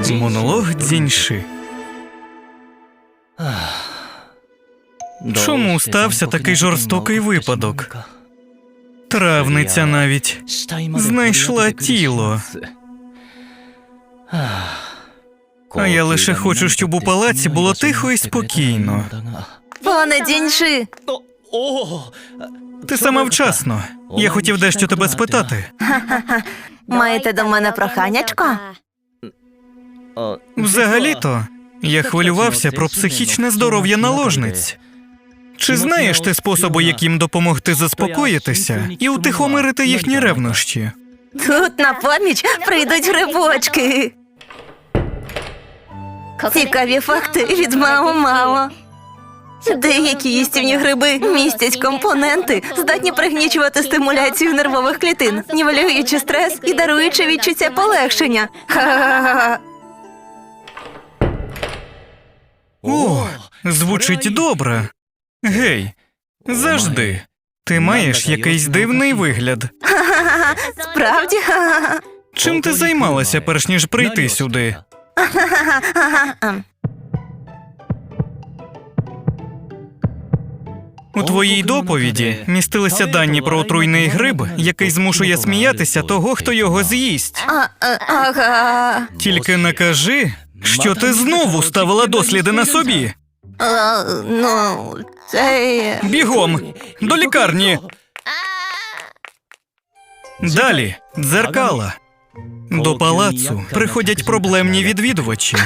Монолог дзіньши. Чому стався такий жорстокий випадок? Травниця навіть знайшла тіло. А я лише хочу, щоб у палаці було тихо і спокійно. Пане Дінши, Ти сама вчасно. Я хотів дещо тебе спитати. маєте до мене проханячко? Взагалі-то, я хвилювався про психічне здоров'я наложниць. Чи знаєш ти способи, яким допомогти заспокоїтися і утихомирити їхні ревнощі? Тут на поміч прийдуть грибочки. Цікаві факти від Мао-Мао. Деякі їстівні гриби містять компоненти, здатні пригнічувати стимуляцію нервових клітин, нівелюючи стрес і даруючи відчуття полегшення. Ха-ха-ха. О, звучить добре. Гей, завжди. Ти маєш якийсь дивний вигляд. Справді? Чим ти займалася, перш ніж прийти сюди? У твоїй доповіді містилися дані про отруйний гриб, який змушує сміятися того, хто його з'їсть. Ага. Тільки не кажи, що ти знову ставила досліди на собі. А, Ну, це. Бігом до лікарні. Далі дзеркала. До палацу приходять проблемні відвідувачі.